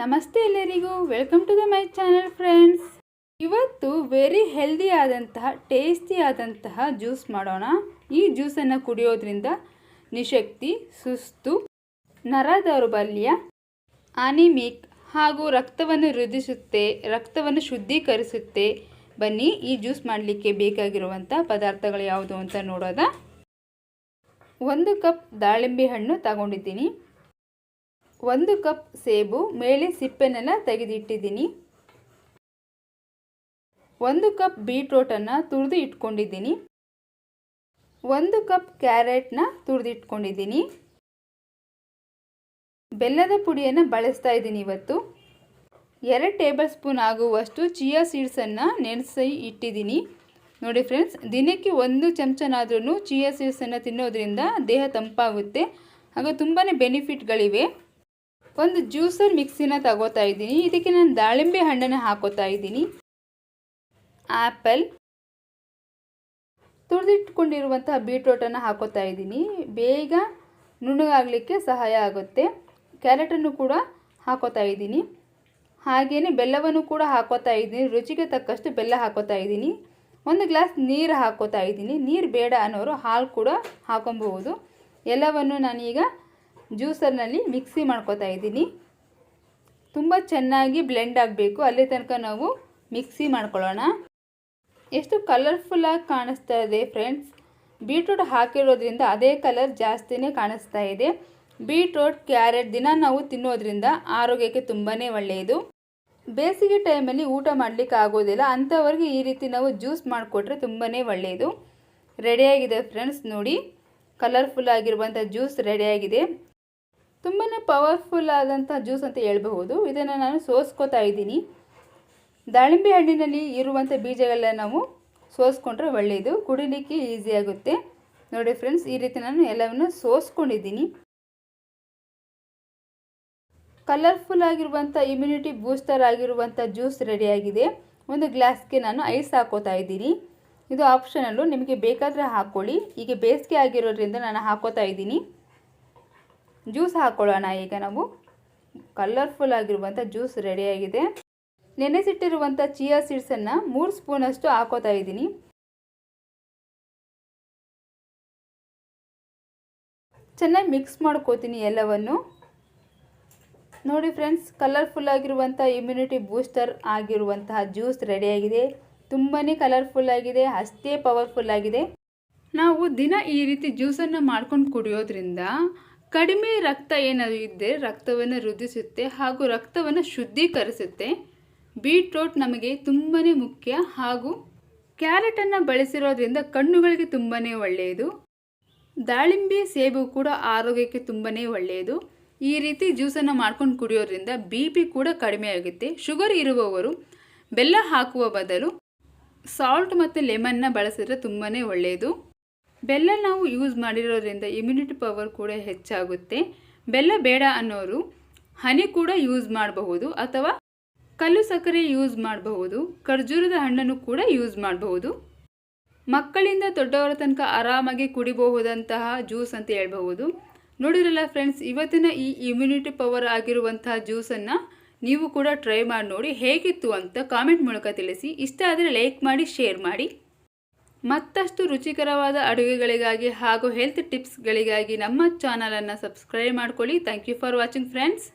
ನಮಸ್ತೆ ಎಲ್ಲರಿಗೂ. Welcome to the my channel friends ಇವತ್ತು ವೆರಿ ಹೆಲ್ದಿ ಆದಂತಹ ಟೇಸ್ಟಿ ಆದಂತಹ ಜ್ಯೂಸ್ ಮಾಡೋಣ. ಈ ಜ್ಯೂಸನ್ನು ಕುಡಿಯೋದ್ರಿಂದ ನಿಶಕ್ತಿ, ಸುಸ್ತು, ನರ ದೌರ್ಬಲ್ಯ ಆನಿಮಿಕ್ ಹಾಗೂ ರಕ್ತವನ್ನು ವೃದ್ಧಿಸುತ್ತೆ, ರಕ್ತವನ್ನು ಶುದ್ಧೀಕರಿಸುತ್ತೆ. ಬನ್ನಿ, ಈ ಜ್ಯೂಸ್ ಮಾಡಲಿಕ್ಕೆ ಬೇಕಾಗಿರುವಂಥ ಪದಾರ್ಥಗಳು ಯಾವುದು ಅಂತ ನೋಡೋದ. ಒಂದು ಕಪ್ ದಾಳಿಂಬೆ ಹಣ್ಣು ತಗೊಂಡಿದ್ದೀನಿ. ಒಂದು ಕಪ್ ಸೇಬು, ಮೇಲೆ ಸಿಪ್ಪೆನೆಲ್ಲ ತೆಗೆದಿಟ್ಟಿದ್ದೀನಿ. ಒಂದು ಕಪ್ ಬೀಟ್ರೋಟನ್ನು ತುರಿದು ಇಟ್ಕೊಂಡಿದ್ದೀನಿ. ಒಂದು ಕಪ್ ಕ್ಯಾರೆಟ್ನ ತುರಿದು ಇಟ್ಕೊಂಡಿದ್ದೀನಿ. ಬೆಲ್ಲದ ಪುಡಿಯನ್ನು ಬಳಸ್ತಾ ಇದ್ದೀನಿ ಇವತ್ತು. ಎರಡು ಟೇಬಲ್ ಸ್ಪೂನ್ ಆಗುವಷ್ಟು ಚಿಯಾ ಸೀಡ್ಸನ್ನು ನೆನೆಸಿ ಇಟ್ಟಿದ್ದೀನಿ. ನೋಡಿ ಫ್ರೆಂಡ್ಸ್, ದಿನಕ್ಕೆ ಒಂದು ಚಮಚನಾದ್ರೂ ಚಿಯಾ ಸೀಡ್ಸನ್ನು ತಿನ್ನೋದ್ರಿಂದ ದೇಹ ತಂಪಾಗುತ್ತೆ. ಹಾಗೂ ತುಂಬಾ ಬೆನಿಫಿಟ್ಗಳಿವೆ. ಒಂದು ಜ್ಯೂಸರ್ ಮಿಕ್ಸಿನ ತಗೋತಾ ಇದ್ದೀನಿ. ಇದಕ್ಕೆ ನಾನು ದಾಳಿಂಬೆ ಹಣ್ಣನ್ನು ಹಾಕೋತಾ ಇದ್ದೀನಿ. ಆ್ಯಪಲ್ ತುರಿದಿಟ್ಕೊಂಡಿರುವಂತಹ ಬೀಟ್ರೋಟನ್ನು ಹಾಕೋತಾ ಇದ್ದೀನಿ. ಬೇಗ ನುಣ್ಣಗಾಗಲಿಕ್ಕೆ ಸಹಾಯ ಆಗುತ್ತೆ. ಕ್ಯಾರೆಟನ್ನು ಕೂಡ ಹಾಕೋತಾ ಇದ್ದೀನಿ. ಹಾಗೆಯೇ ಬೆಲ್ಲವನ್ನು ಕೂಡ ಹಾಕೋತಾ ಇದ್ದೀನಿ. ರುಚಿಗೆ ತಕ್ಕಷ್ಟು ಬೆಲ್ಲ ಹಾಕೋತಾ ಇದ್ದೀನಿ. ಒಂದು ಗ್ಲಾಸ್ ನೀರು ಹಾಕೋತಾ ಇದ್ದೀನಿ. ನೀರು ಬೇಡ ಅನ್ನೋರು ಹಾಲು ಕೂಡ ಹಾಕೊಬಹುದು. ಎಲ್ಲವನ್ನು ನಾನೀಗ ಜ್ಯೂಸರ್ನಲ್ಲಿ ಮಿಕ್ಸಿ ಮಾಡ್ಕೋತಾ ಇದ್ದೀನಿ. ತುಂಬ ಚೆನ್ನಾಗಿ ಬ್ಲೆಂಡ್ ಆಗಬೇಕು. ಅಲ್ಲಿ ತನಕ ನಾವು ಮಿಕ್ಸಿ ಮಾಡ್ಕೊಳ್ಳೋಣ. ಎಷ್ಟು ಕಲರ್ಫುಲ್ಲಾಗಿ ಕಾಣಿಸ್ತಾ ಇದೆ ಫ್ರೆಂಡ್ಸ್. ಬೀಟ್ರೂಟ್ ಹಾಕಿರೋದ್ರಿಂದ ಅದೇ ಕಲರ್ ಜಾಸ್ತಿನೇ ಕಾಣಿಸ್ತಾ ಇದೆ. ಬೀಟ್ರೂಟ್, ಕ್ಯಾರೆಟ್ ದಿನ ನಾವು ತಿನ್ನೋದ್ರಿಂದ ಆರೋಗ್ಯಕ್ಕೆ ತುಂಬಾ ಒಳ್ಳೆಯದು. ಬೇಸಿಗೆ ಟೈಮಲ್ಲಿ ಊಟ ಮಾಡಲಿಕ್ಕೆ ಆಗೋದಿಲ್ಲ. ಅಂಥವ್ರಿಗೆ ಈ ರೀತಿ ನಾವು ಜ್ಯೂಸ್ ಮಾಡಿಕೊಟ್ರೆ ತುಂಬಾ ಒಳ್ಳೆಯದು. ರೆಡಿಯಾಗಿದೆ ಫ್ರೆಂಡ್ಸ್ ನೋಡಿ. ಕಲರ್ಫುಲ್ ಆಗಿರುವಂಥ ಜ್ಯೂಸ್ ರೆಡಿಯಾಗಿದೆ ತುಂಬಾ ಪವರ್ಫುಲ್ ಆದಂಥ ಜ್ಯೂಸ್ ಅಂತ ಹೇಳ್ಬಹುದು. ಇದನ್ನು ನಾನು ಸೋಸ್ಕೋತಾ ಇದ್ದೀನಿ. ದಾಳಿಂಬೆ ಹಣ್ಣಿನಲ್ಲಿ ಇರುವಂಥ ಬೀಜಗಳನ್ನ ನಾವು ಸೋಸ್ಕೊಂಡ್ರೆ ಒಳ್ಳೆಯದು ಕುಡಿಲಿಕ್ಕೆ ಈಸಿ ಆಗುತ್ತೆ. ನೋಡಿ ಫ್ರೆಂಡ್ಸ್ ಈ ರೀತಿ ನಾನು ಎಲ್ಲವನ್ನು ಸೋಸ್ಕೊಂಡಿದ್ದೀನಿ. ಕಲರ್ಫುಲ್ ಆಗಿರುವಂಥ ಇಮ್ಯುನಿಟಿ ಬೂಸ್ಟರ್ ಆಗಿರುವಂಥ ಜ್ಯೂಸ್ ರೆಡಿಯಾಗಿದೆ ಒಂದು ಗ್ಲಾಸ್ಗೆ ನಾನು ಐಸ್ ಹಾಕೋತಾ ಇದ್ದೀನಿ. ಇದು ಆಪ್ಷನಲ್ಲು ನಿಮಗೆ ಬೇಕಾದರೆ ಹಾಕ್ಕೊಳ್ಳಿ ಈಗ ಬೇಸಿಗೆ ಆಗಿರೋದ್ರಿಂದ ನಾನು ಹಾಕೋತಾ ಇದ್ದೀನಿ. ಜ್ಯೂಸ್ ಹಾಕ್ಕೊಳ್ಳೋಣ ಈಗ ನಾವು ಕಲರ್ಫುಲ್ ಆಗಿರುವಂಥ ಜ್ಯೂಸ್ ರೆಡಿಯಾಗಿದೆ ನೆನೆಸಿಟ್ಟಿರುವಂಥ ಚಿಯಾ ಸೀಡ್ಸನ್ನು ಮೂರು ಸ್ಪೂನಷ್ಟು ಹಾಕೋತಾ ಇದ್ದೀನಿ. ಚೆನ್ನಾಗಿ ಮಿಕ್ಸ್ ಮಾಡ್ಕೋತೀನಿ ಎಲ್ಲವನ್ನು. ನೋಡಿ ಫ್ರೆಂಡ್ಸ್ ಕಲರ್ಫುಲ್ ಆಗಿರುವಂಥ ಇಮ್ಯುನಿಟಿ ಬೂಸ್ಟರ್ ಆಗಿರುವಂತಹ ಜ್ಯೂಸ್ ರೆಡಿಯಾಗಿದೆ ತುಂಬಾ ಕಲರ್ಫುಲ್ ಆಗಿದೆ, ಅಷ್ಟೇ ಪವರ್ಫುಲ್ ಆಗಿದೆ. ನಾವು ದಿನ ಈ ರೀತಿ ಜ್ಯೂಸನ್ನು ಮಾಡ್ಕೊಂಡು ಕುಡಿಯೋದ್ರಿಂದ ಕಡಿಮೆ ರಕ್ತ ಏನಾದರೂ ಇದ್ದರೆ ರಕ್ತವನ್ನು ವೃದ್ಧಿಸುತ್ತೆ ಹಾಗೂ ರಕ್ತವನ್ನು ಶುದ್ಧೀಕರಿಸುತ್ತೆ. ಬೀಟ್ರೋಟ್ ನಮಗೆ ತುಂಬಾ ಮುಖ್ಯ ಹಾಗೂ ಕ್ಯಾರೆಟನ್ನು ಬಳಸಿರೋದ್ರಿಂದ ಕಣ್ಣುಗಳಿಗೆ ತುಂಬಾ ಒಳ್ಳೆಯದು. ದಾಳಿಂಬೆ ಸೇಬು ಕೂಡ ಆರೋಗ್ಯಕ್ಕೆ ತುಂಬಾ ಒಳ್ಳೆಯದು. ಈ ರೀತಿ ಜ್ಯೂಸನ್ನು ಮಾಡ್ಕೊಂಡು ಕುಡಿಯೋದ್ರಿಂದ ಬಿ ಪಿ ಕೂಡ ಕಡಿಮೆ ಆಗುತ್ತೆ. ಶುಗರ್ ಇರುವವರು ಬೆಲ್ಲ ಹಾಕುವ ಬದಲು ಸಾಲ್ಟ್ ಮತ್ತು ಲೆಮನ್ನ ಬಳಸಿದ್ರೆ ತುಂಬಾ ಒಳ್ಳೆಯದು. ಬೆಲ್ಲ ನಾವು ಯೂಸ್ ಮಾಡಿರೋದ್ರಿಂದ ಇಮ್ಯುನಿಟಿ ಪವರ್ ಕೂಡ ಹೆಚ್ಚಾಗುತ್ತೆ. ಬೆಲ್ಲ ಬೇಡ ಅನ್ನೋರು ಹನಿ ಕೂಡ ಯೂಸ್ ಮಾಡಬಹುದು ಅಥವಾ ಕಲ್ಲು ಸಕ್ಕರೆ ಯೂಸ್ ಮಾಡಬಹುದು, ಖರ್ಜೂರದ ಹಣ್ಣನ್ನು ಕೂಡ ಯೂಸ್ ಮಾಡಬಹುದು. ಮಕ್ಕಳಿಂದ ದೊಡ್ಡವರ ತನಕ ಆರಾಮಾಗಿ ಕುಡಿಬಹುದಂತಹ ಜ್ಯೂಸ್ ಅಂತ ಹೇಳ್ಬಹುದು. ನೋಡಿರಲ್ಲ ಫ್ರೆಂಡ್ಸ್ ಇವತ್ತಿನ ಈ ಇಮ್ಯುನಿಟಿ ಪವರ್ ಆಗಿರುವಂತಹ ಜ್ಯೂಸನ್ನು ನೀವು ಕೂಡ ಟ್ರೈ ಮಾಡಿ ನೋಡಿ ಹೇಗಿತ್ತು ಅಂತ ಕಾಮೆಂಟ್ ಮೂಲಕ ತಿಳಿಸಿ. ಇಷ್ಟ ಆದರೆ ಲೈಕ್ ಮಾಡಿ ಶೇರ್ ಮಾಡಿ. ಮತ್ತಷ್ಟು ರುಚಿಕರವಾದ ಅಡುಗೆಗಳಿಗಾಗಿ ಹಾಗೂ ಹೆಲ್ತ್ ಟಿಪ್ಸ್ಗಳಿಗಾಗಿ ನಮ್ಮ ಚಾನಲನ್ನು ಸಬ್ಸ್ಕ್ರೈಬ್ ಮಾಡ್ಕೊಳ್ಳಿ. Thank you for watching friends